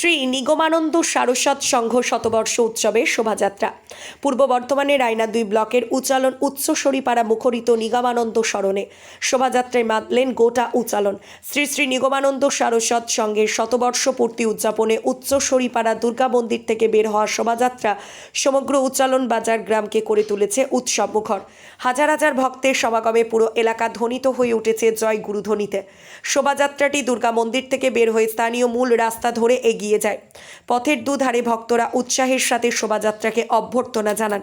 শ্রী নিগমানন্দ সারস্বত সংঘ শতবর্ষ উৎসবের শোভাযাত্রা। পূর্ব বর্ধমানে রায়না দুই ব্লকের উচালন উচ্চসরিপাড়া মুখরিত নিগমানন্দ স্মরণে। শোভাযাত্রায় মাতলেন গোটা উচালন। শ্রী শ্রী নিগমানন্দ সারস্বত সংঘের শতবর্ষ পূর্তি উদযাপনে উচ্চসরিপাড়া দুর্গা মন্দির থেকে বের হওয়া শোভাযাত্রা সমগ্র উচ্চালন বাজার গ্রামকে করে তুলেছে উৎসব মুখর। হাজার হাজার ভক্তের সমাগমে পুরো এলাকা ধ্বনিত হয়ে উঠেছে জয় গুরুধ্বনিতে। শোভাযাত্রাটি দুর্গা মন্দির থেকে বের হয়ে স্থানীয় মূল রাস্তা ধরে এগিয়ে যায়। পথের দুধারে ভক্তরা উৎসাহের সাথে শোভাযাত্রাকে অভ্যর্থনা জানান।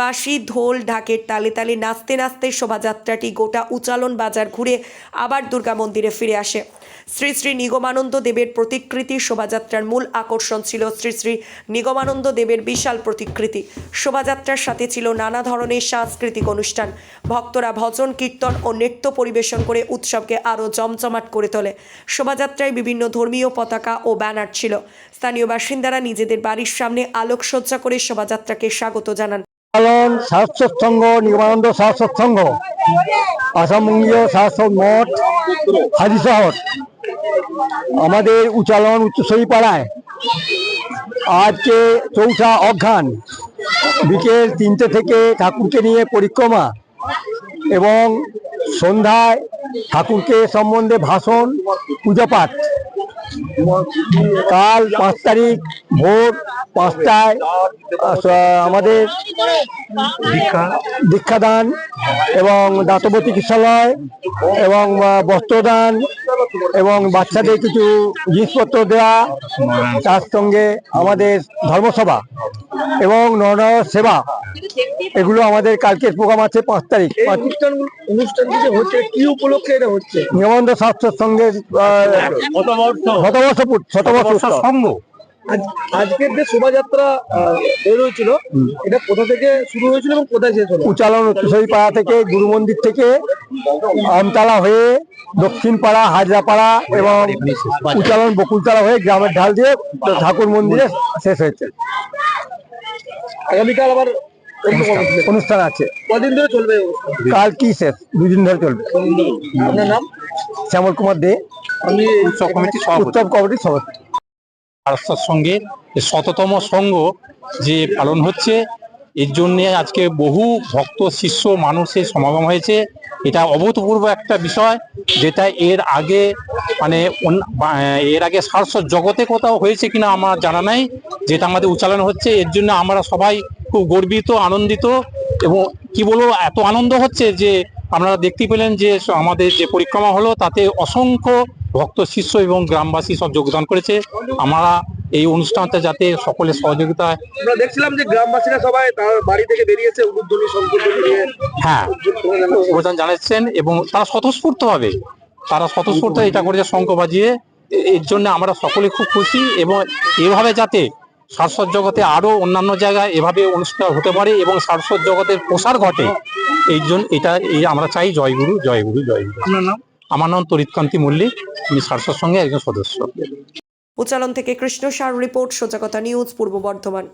বাঁশি, ঢোল, ঢাকের তালে তালে নাচতে নাচতে শোভাযাত্রাটি গোটা উচালন বাজার ঘুরে আবার দুর্গা মন্দিরে ফিরে আসে। শ্রী শ্রী নিগমানন্দ দেবের প্রতিকৃতি শোভাযাত্রার মূল আকর্ষণ ছিল শ্রী শ্রী নিগমানন্দ দেবের বিশাল প্রতিকৃতি। শোভাযাত্রার সাথে ছিল নানা ধরনের সাংস্কৃতিক অনুষ্ঠান। ভক্তরা ভজন, কীর্তন ও নৃত্য পরিবেশন করে উৎসবকে আরও জমজমাট করে তোলে। শোভাযাত্রায় বিভিন্ন ধর্মীয় পতাকা ও ব্যানার ছিল। স্থানীয় বাসিন্দারা নিজেদের বাড়ির সামনে আলোকসজ্জা করে শোভাযাত্রাকে স্বাগত জানান। সারস্বত সংঘ, নিগমানন্দ সারস্বত সংঘ। আসামবঙ্গীয় শাসক মঠ, হাজি শহর। আমাদের উচালন উচ্চসই পাড়ায় আজকে চৌঠা অঘ্রান বিকেল তিনটে থেকে ঠাকুরকে নিয়ে পরিক্রমা এবং সন্ধ্যায় ঠাকুরকে সম্বন্ধে ভাষণ পূজা পাঠ কাল পাঁচ তারিখ ভোট পাঁচটায় আমাদের দীক্ষাদান এবং দাতব্য চিকিৎসালয় এবং বস্ত্রদান এবং বাচ্চাদের কিছু জিনিসপত্র দেওয়া, তার সঙ্গে আমাদের ধর্মসভা। এবং নর সেবা। এগুলো আমাদের কালকের প্রোগ্রাম আছে পাঁচ তারিখ। এই অনুষ্ঠান যে হচ্ছে কি উপলক্ষে এটা হচ্ছে? নিগমন্দ শাস্ত্রের সঙ্গে শতবর্ষ শতবর্ষ। সঙ্গ আজকের যে শোভাযাত্রা আহ, বের হয়েছিল এটা কোথা থেকে শুরু হয়েছিল এবং কোথায় শেষ হলো? উচালন উচ্চসরী পাড়া থেকে গুরু মন্দির থেকে আমতলা হয়ে দক্ষিণ পাড়া হাজরাপাড়া এবং উচালন বকুলতলা হয়ে গ্রামের ঢাল দিয়ে ঠাকুর মন্দিরে শেষ হয়েছে। আগামীকাল আবার অনুষ্ঠান আছে। কদিন ধরে চলবে কাল কি শেষ? দুদিন ধরে চলবে। আপনার নাম? শ্যামল কুমার দে। আমি উৎসব কমিটির সভাপতি। উত্তর কমিটির সভাপতি। সঙ্গে শততম সঙ্গ যে পালন হচ্ছে এর জন্য আজকে বহু ভক্ত, শিষ্য, মানুষের সমাগম হয়েছে। এটা অভূতপূর্ব একটা বিষয়, যেটা এর আগে মানে এর আগে সারস্বত জগতে কোথাও হয়েছে কিনা আমার জানা নাই। যেটা আমাদের উচ্চারণ হচ্ছে, এর জন্য আমরা সবাই খুব গর্বিত, আনন্দিত এবং কি বলব, এত আনন্দ হচ্ছে যে আপনারা দেখতে পেলেন যে আমাদের যে পরিক্রমা হলো, তাতে অসংখ্য ভক্ত, শিষ্য এবং গ্রামবাসী সব যোগদান করেছে। আমরা এই অনুষ্ঠানটা যাতে সকলের সহযোগিতায় আমরা দেখছিলাম যে গ্রামবাসীরা সবাই তার বাড়ি থেকে বেরিয়েছে শঙ্করধ্বনি নিয়ে হ্যাঁ। অবদান জানাচ্ছেন। এবং তারা স্বতঃস্ফূর্ত হবে তারা স্বতঃস্ফূর্ত এটা করেছে শঙ্খ বাজিয়ে। এর জন্য আমরা সকলে খুব খুশি এবং এভাবে যাতে সারস্বত জগতে আরও অন্যান্য জায়গায় এভাবে অনুষ্ঠান হতে পারে এবং সারস্বত জগতের প্রসার ঘটে এই জন্য এটা এই আমরা চাই জয়গুরু জয়গুরু জয়গুরু আমার নাম তরিৎকান্তি মল্লিক আমি সারস্বত সঙ্গে একজন সদস্য। উচালন থেকে কৃষ্ণ সার রিপোর্ট সজাগতা নিউজ পূর্ব বর্ধমান।